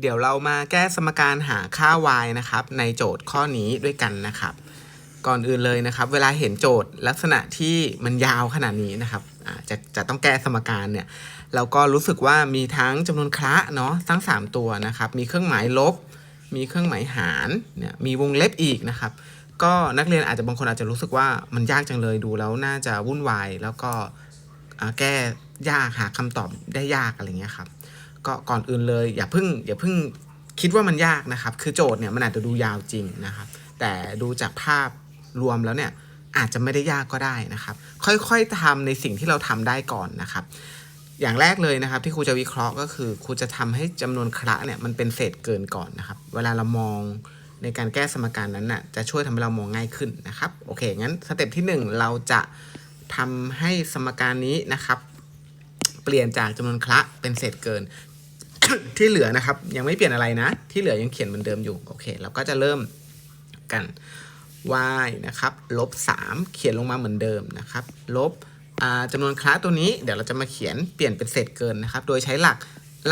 เดี๋ยวเรามาแก้สมการหาค่า y นะครับ ในโจทย์ข้อนี้ด้วยกันนะครับ ก่อนอื่นเลยนะครับ เวลาเห็นโจทย์ลักษณะที่มันยาวขนาดนี้นะครับจะจะต้องแก้สมการเนี่ยเราก็รู้สึกว่ามีทั้งจำนวนคละเนาะทั้ง 3 ตัวนะครับ มีเครื่องหมายลบ มีเครื่องหมายหารเนี่ยมีวงเล็บอีกนะครับ ก็นักเรียนอาจจะบางคนอาจจะรู้สึกว่ามันยากจังเลยดูแล้วน่าจะวุ่นวายแล้วก็แก้ยากหาคำตอบได้ยากอะไรเงี้ยครับ ก็ก่อนอื่นเลย อย่าเพิ่งอย่าเพิ่งคิดว่ามันยากนะครับ คือโจทย์เนี่ยมันอาจจะดูยาวจริงนะครับ แต่ดูจากภาพรวมแล้วเนี่ยอาจจะไม่ได้ยากก็ได้นะครับ ค่อยๆทำในสิ่งที่เราทำได้ก่อนนะครับ อย่างแรกเลยนะครับที่ครูจะวิเคราะห์ก็คือครูจะทำให้จำนวนคระเนี่ยมันเป็นเศษเกินก่อนนะครับ เวลาเรามองในการแก้สมการนั้นน่ะจะช่วยทำให้เรามองง่ายขึ้นนะครับ โอเค งั้นสเต็ปที่หนึ่งเราจะทำให้สมการนี้นะครับ เปลี่ยนจากจำนวนคระเป็นเศษเกิน ที่เหลือนะครับ ยังไม่เปลี่ยนอะไรนะ ที่เหลือยังเขียนเหมือนเดิมอยู่โอเคเราก็จะเริ่มกัน y นะครับลบ3เขียนลงมาเหมือนเดิมนะครับลบจำนวนคละตัวนี้เดี๋ยวเราจะมาเขียนเปลี่ยนเป็นเศษเกินนะครับ โดยใช้หลัก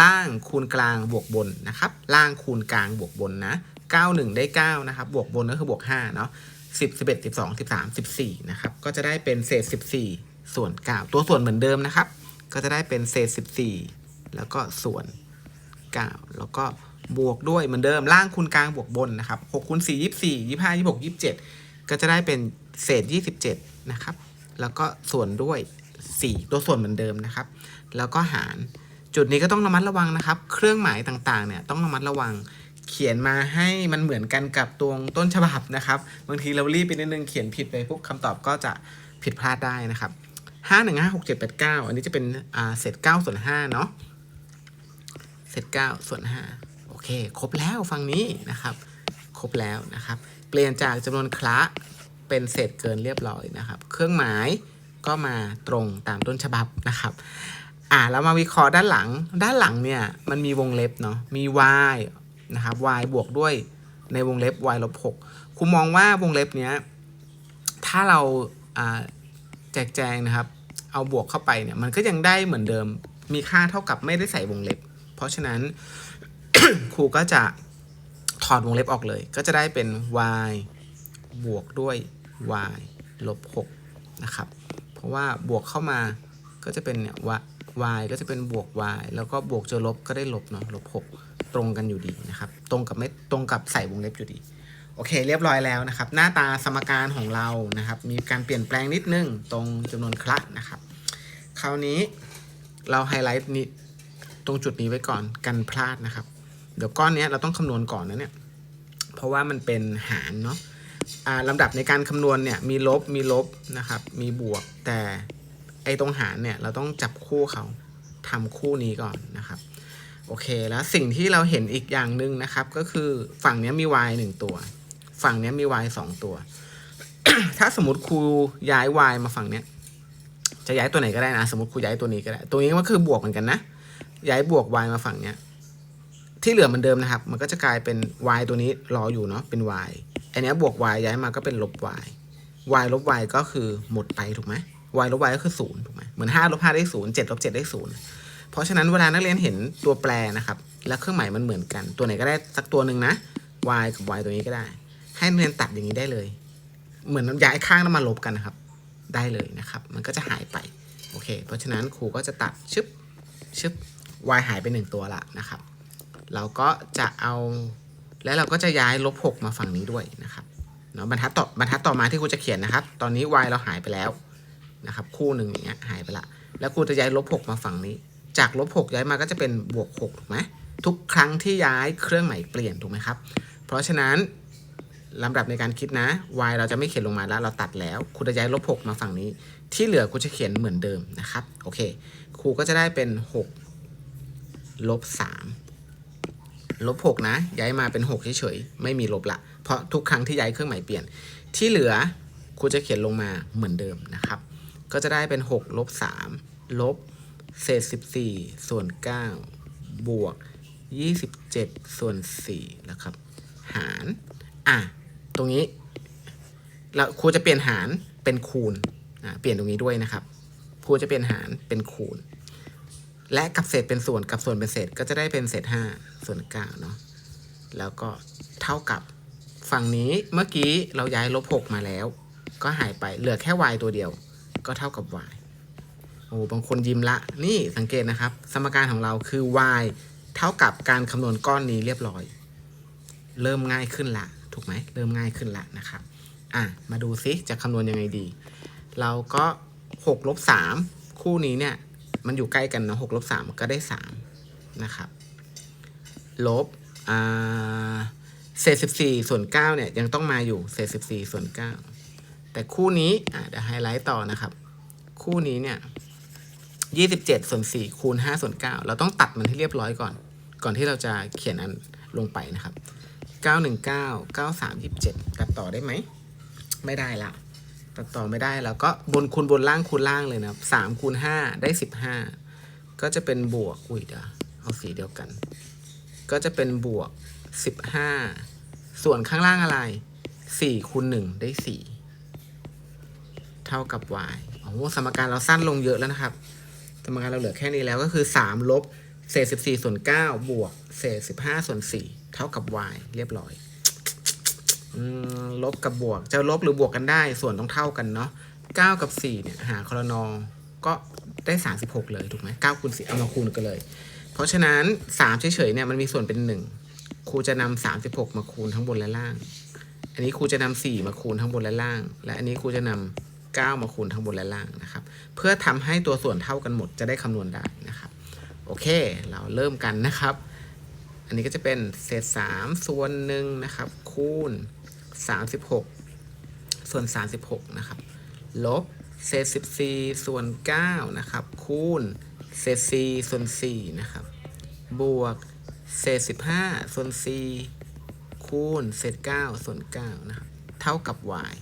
ล่างคูณกลางบวกบนนะครับ ล่างคูณกลางบวกบนนะ 9 1 ได้ 9 นะครับ บวกบนก็คือบวก 5 เนาะ10 11 12 13 14 นะครับ ก็จะได้เป็นเศษ 14 ส่วน 9 ตัวส่วนเหมือนเดิมนะครับ ก็จะได้เป็นเศษ 14 แล้วก็ส่วน 9 แล้วก็บวกด้วยเหมือนเดิมล่างคูณกลางบวกบนนะครับ6คูณ4 24 25 26 27 ก็จะได้เป็นเศษ 27 นะครับ แล้วก็ส่วนด้วย 4 ตัวส่วนเหมือนเดิมนะครับ แล้วก็หารจุดนี้ก็ต้องระมัดระวังนะครับ เครื่องหมายต่างๆ เนี่ยต้องระมัดระวังเขียนมาให้มันเหมือนกันกับตัวต้นฉบับนะครับ บางทีเรารีบไปนิดนึงเขียนผิดไปปุ๊บคำตอบก็จะผิดพลาดได้นะครับ5 1 5 6 7 8 9 อันนี้จะเป็นเศษ9ส่วน5เนาะ เศษ9ส่วน5โอเค ครบแล้วฝั่งนี้นะครับ ครบแล้วนะครับ เปลี่ยนจากจำนวนคละเป็นเศษเกินเรียบร้อยนะครับ เครื่องหมายก็มาตรงตามต้นฉบับนะครับอ่าแล้วมาวิเคราะห์ด้านหลัง ด้านหลังเนี่ยมันมีวงเล็บเนาะ มี y นะครับ y บวกด้วยในวงเล็บ y ลบ6ครูมองว่าวงเล็บเนี้ย ถ้าเราแจกแจงนะครับ เอาบวกเข้าไปเนี่ย มันก็ยังได้เหมือนเดิม มีค่าเท่ากับไม่ได้ใส่วงเล็บ ราะฉะนั้นครูก็จะถอดวงเล็บออกเลย ก็จะได้เป็น y บวกด้วย y ลบ6นะครับ เพราะว่าบวกเข้ามาก็จะเป็นเนี่ย y ก็จะเป็นบวก y แล้วก็บวกเจอลบก็ได้ลบเนาะลบ6ตรงกันอยู่ดีนะครับ ตรงกับไม่ตรงกับใส่วงเล็บอยู่ดี โอเค เรียบร้อยแล้วนะครับ หน้าตาสมการของเรานะครับ มีการเปลี่ยนแปลงนิดนึงตรงจำนวนคละนะครับ คราวนี้เราไฮไลท์นี้ ตรงจุดนี้ไว้ก่อนกันพลาดนะครับ เดี๋ยวก้อนนี้เราต้องคำนวณก่อนนะเนี่ย เพราะว่ามันเป็นหารเนาะลำดับในการคำนวณเนี่ยมีลบมีลบนะครับ มีบวกแต่ไอตรงหารเนี่ยเราต้องจับคู่เขาทำคู่นี้ก่อนนะครับโอเคแล้วสิ่งที่เราเห็นอีกอย่างหนึ่งนะครับ ก็คือฝั่งนี้มี y หนึ่งตัว ฝั่งนี้มี y สองตัว ถ้าสมมติครูย้าย y มาฝั่งนี้จะย้ายตัวไหนก็ได้นะ สมมติครูย้ายตัวนี้ก็ได้ ตัวนี้ก็คือบวกเหมือนกันนะ ย้ายบวก y มาฝั่งเนี้ยที่เหลือเหมือนเดิมนะครับ มันก็จะกลายเป็น y ตัวนี้รออยู่เนาะเป็น y อันนี้บวก y ย้ายมาก็เป็นลบ y y ลบ y ก็คือหมดไปถูกไหม y ลบ y ก็คือศูนย์ถูกไหมเหมือน5ลบ5ได้ศูนย์7ลบ7ได้ศูนย์เพราะฉะนั้นเวลานักเรียนเห็นตัวแปรนะครับ แล้วเครื่องหมายมันเหมือนกัน ตัวไหนก็ได้สักตัวหนึ่งนะ y กับ y ตัวนี้ก็ได้ ให้นักเรียนตัดอย่างนี้ได้เลย เหมือนย้ายข้างแล้วมาลบกันนะครับ ได้เลยนะครับ มันก็จะหายไป โอเค เพราะฉะนั้นครูก็จะตัดชึบชึบ y หายไปหนึ่งตัวละนะครับ เราก็จะเอาแล้วเราก็จะย้ายลบหกมาฝั่งนี้ด้วยนะครับเนาะบรรทัดต่อบรรทัดต่อมาที่ครูจะเขียนนะครับ ตอนนี้ y เราหายไปแล้วนะครับ คู่หนึ่งอย่างเงี้ยหายไปละ แล้วครูจะย้ายลบหกมาฝั่งนี้ จากลบหกย้ายมาก็จะเป็นบวกหกถูกไหมทุกครั้งที่ย้ายเครื่องหมายเปลี่ยนถูกไหมครับ เพราะฉะนั้นลำดับในการคิดนะ y เราจะไม่เขียนลงมาแล้วเราตัดแล้วครูจะย้ายลบหกมาฝั่งนี้ ที่เหลือครูจะเขียนเหมือนเดิมนะครับ โอเค ครูก็จะได้เป็นหก ลบสามลบหกนะ ย้ายมาเป็นหกเฉยๆ ไม่มีลบละ เพราะทุกครั้งที่ย้ายเครื่องหมายเปลี่ยน ที่เหลือครูจะเขียนลงมาเหมือนเดิมนะครับ ก็จะได้เป็น6ลบ3ลบเศษ 14 ส่วน 9 บวก 27 ส่วน4แล้วครับ หาร อะ ตรงนี้แล้วครูจะเปลี่ยนหารเป็นคูณ อ่าเปลี่ยนตรงนี้ด้วยนะครับ ครูจะเปลี่ยนหารเป็นคูณ และกับเศษเป็นส่วนกับส่วนเป็นเศษก็จะได้เป็นเศษ5ส่วนเก้าเนาะแล้วก็เท่ากับฝั่งนี้เมื่อกี้เราย้ายลบหกมาแล้ว ก็หายไปเหลือแค่ y ตัวเดียว ก็เท่ากับ y โอ้บางคนยิ้มละนี่สังเกตนะครับ สมการของเราคือ y เท่ากับการคำนวณก้อนนี้เรียบร้อย เริ่มง่ายขึ้นละ ถูกไหมเริ่มง่ายขึ้นละนะครับ อะ มาดูซิจะคำนวณยังไงดี เราก็6ลบ3คู่นี้เนี่ย มันอยู่ใกล้กันนาะ6ลบ3ก็ได้3นะครับ ลบเศษ14ส่วน9เนี่ยยังต้องมาอยู่เศษ14ส่วน9แต่คู่นี้อะเดี๋ยวไฮไลท์ต่อนะครับ คู่นี้เนี่ย27ส่วน4คูณ5ส่วน9เราต้องตัดมันให้เรียบร้อยก่อน ก่อนที่เราจะเขียนอันลงไปนะครับ919 93 27ตัดต่อได้ไหม ไม่ได้ละ ตัดต่อไม่ได้แล้วก็บนคูณบนล่างคูณล่างเลยนะครับ3คูณ5ได้15ก็จะเป็นบวกอุ้ยเดี๋ยวเอาสีเดียวกัน ก็จะเป็นบวก15ส่วนข้างล่างอะไร4คูณ1ได้4เท่ากับ y โอ้สมการเราสั้นลงเยอะแล้วนะครับ สมการเราเหลือแค่นี้แล้วก็คือ3ลบเศษ14ส่วน9บวกเศษ15ส่วน4เท่ากับ y เรียบร้อย ลบกับบวก จะลบหรือบวกกันได้ ส่วนต้องเท่ากันเนาะ9กับ4เนี่ยหาคอรนอก็ได้ 36 เลยถูกไหม9คูณ4เอามาคูณกันเลย เพราะฉะนั้น 3 เฉยๆเนี่ยมันมีส่วนเป็น 1 ครูจะนำ36 มาคูณทั้งบนและล่าง อันนี้ครูจะนำ4มาคูณทั้งบนและล่าง และอันนี้ครูจะนำ9มาคูณทั้งบนและล่างนะครับ เพื่อทำให้ตัวส่วนเท่ากันหมดจะได้คำนวณได้นะครับ โอเค เราเริ่มกันนะครับ อันนี้ก็จะเป็นเศษ3ส่วนหนึ่งนะครับคูณ 36 ส่วน 36 นะครับ ลบ เศษ 14 ส่วน 9 นะครับ คูณ เศษ 4 ส่วน 4 นะครับ บวก เศษ 15 ส่วน 4 คูณ เศษ 9 ส่วน 9 นะครับ เท่ากับ y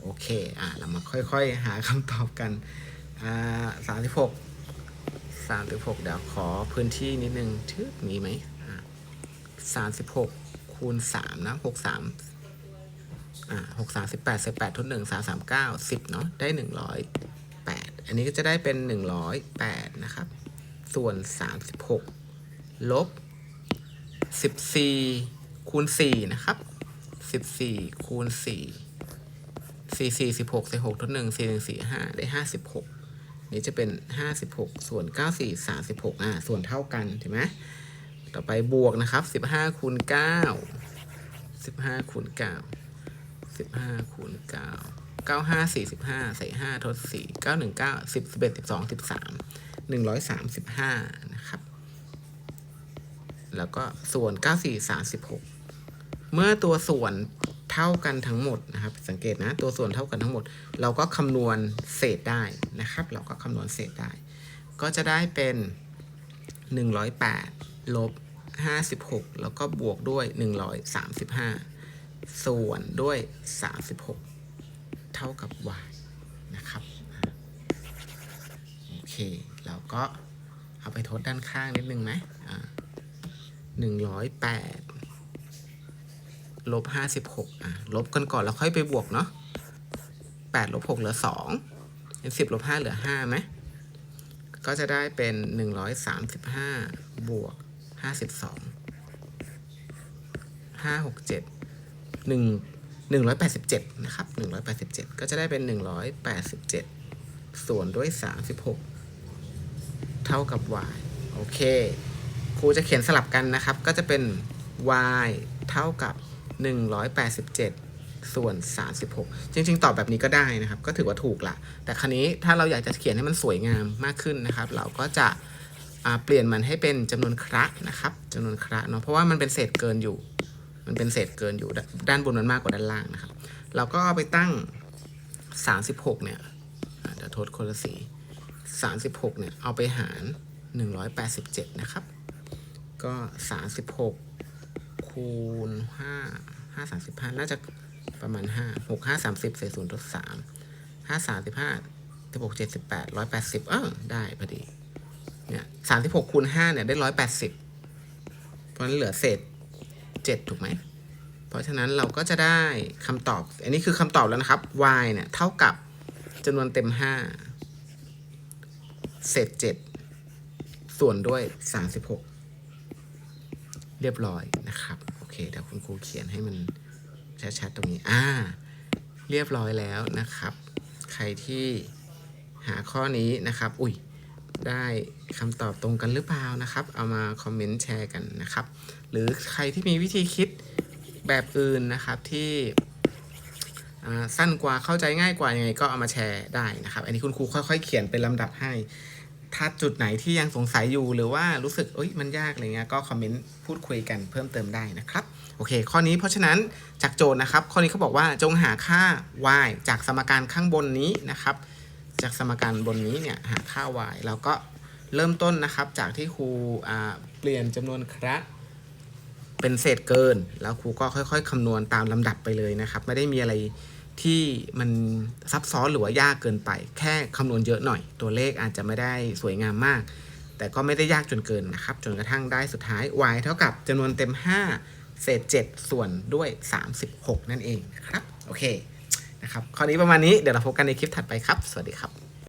โอเค อะ เรามาค่อยๆ หาคำตอบกัน อ่าสามสิบหกสามสิบหกเดี๋ยวขอพื้นที่นิดนึงทึบมีไหมสามสิบหกคูณสามนะหกสาม อ่าหกสามสิบแปดสิบแปดทดหนึ่งสามสามเก้าสิบเนาะได้หนึ่งร้อยแปดอันนี้ก็จะได้เป็นหนึ่งร้อยแปดนะครับ ส่วนสามสิบหกลบสิบสี่คูณสี่นะครับสิบสี่คูณสี่สี่สี่สิบหกสี่หกทดหนึ่งสี่หนึ่งสี่ห้าได้ห้าสิบหกนี่จะเป็นห้าสิบหกส่วนเก้าสี่สามสิบหกอ่าส่วนเท่ากันเห็นไหมต่อไปบวกนะครับสิบห้าคูณเก้าสิบห้าคูณเก้า สิบห้าคูณเก้าเก้าห้าสี่สิบห้าใส่ห้าทดสี่เก้าหนึ่งเก้าสิบสิบเอ็ดสิบสองสิบสามหนึ่งร้อยสามสิบห้านะครับ แล้วก็ส่วนเก้าสี่สามสิบหกเมื่อตัวส่วนเท่ากันทั้งหมดนะครับ สังเกตนะตัวส่วนเท่ากันทั้งหมด เราก็คำนวณเศษได้นะครับ เราก็คำนวณเศษได้ ก็จะได้เป็น 108ลบ56 แล้วก็บวกด้วย 135 ส่วนด้วย 36 เท่ากับ y นะครับ โอเค เราก็เอาไปทดด้านข้างนิดนึงไหมอ่า108ลบห้าสิบหกอะ ลบกันก่อนแล้วค่อยไปบวกเนาะแปดลบหกเหลือสองเป็นสิบลบห้าเหลือห้าไหม ก็จะได้เป็นหนึ่งร้อยสามสิบห้าบวกห้าสิบสองห้าหกเจ็ด หนึ่งหนึ่งร้อยแปดสิบเจ็ดนะครับหนึ่งร้อยแปดสิบเจ็ดก็จะได้เป็นหนึ่งร้อยแปดสิบเจ็ดส่วนด้วยสามสิบหกเท่ากับ y โอเค ครูจะเขียนสลับกันนะครับ ก็จะเป็น y เท่ากับ 187 ส่วน 36 จริง ๆ ตอบแบบนี้ก็ได้นะครับ ก็ถือว่าถูกละ แต่ครนี้ถ้าเราอยากจะเขียนให้มันสวยงามมากขึ้นนะครับ เราก็จะเปลี่ยนมันให้เป็นจำนวนคระนะครับจำนวนคระเนาะ เพราะว่ามันเป็นเศษเกินอยู่ มันเป็นเศษเกินอยู่ด้านบนมันมากกว่าด้านล่างนะครับ เราก็ไปตั้ง 36 เนี่ยเดี๋ยวทดคนละสี36 เนี่ย เอาไปหาร 187 นะครับ ก็ 36 คูณห้าห้าสามสิบห้าน่าจะประมาณห้าหกห้าสามสิบเศษศูนย์ลดสามห้าสามสิบห้าสิบหกเจ็ดสิบแปดร้อยแปดสิบเออได้พอดี เนี่ยสามสิบหกคูณห้าเนี่ย ได้ร้อยแปดสิบเพราะนั้นเหลือเศษ เจ็ดถูกไหม เพราะฉะนั้นเราก็จะได้คำตอบ อันนี้คือคำตอบแล้วนะครับ y เนี่ยเท่ากับจำนวนเต็มห้าเศษเจ็ดส่วนด้วยสามสิบหกเรียบร้อยนะครับ โอเค เดี๋ยวคุณครูเขียนให้มันชัดๆตรงนี้ อ่า เรียบร้อยแล้วนะครับ ใครที่หาข้อนี้นะครับ อุ้ย ได้คำตอบตรงกันหรือเปล่านะครับ เอามาคอมเมนต์แชร์กันนะครับ หรือใครที่มีวิธีคิดแบบอื่นนะครับที่สั้นกว่าเข้าใจง่ายกว่ายังไงก็เอามาแชร์ได้นะครับ อันนี้คุณครูค่อยๆ เขียนเป็นลำดับให้ ถ้าจุดไหนที่ยังสงสัยอยู่หรือว่ารู้สึกเอ้ยมันยากอะไรเงี้ยก็คอมเมนต์พูดคุยกันเพิ่มเติมได้นะครับโอเค ข้อนี้เพราะฉะนั้นจากโจทย์นะครับ ข้อนี้เขาบอกว่าจงหาค่า y จากสมการข้างบนนี้นะครับ จากสมการบนนี้เนี่ยหาค่า y เราก็เริ่มต้นนะครับจากที่ครูเปลี่ยนจำนวนคระเป็นเศษเกิน แล้วครูก็ค่อย ๆคำนวณตามลำดับไปเลยนะครับ ไม่ได้มีอะไรที่มันซับซ้อนหรือว่ายากเกินไป แค่คำนวณเยอะหน่อย ตัวเลขอาจจะไม่ได้สวยงามมาก แต่ก็ไม่ได้ยากจนเกินนะครับ จนกระทั่งได้สุดท้าย y เท่ากับจำนวนเต็ม 5 เศษ 7 ส่วนด้วย 36 นั่นเองครับ โอเค นะครับคราวนี้ประมาณนี้เดี๋ยวเราพบกันในคลิปถัดไปครับ สวัสดีครับ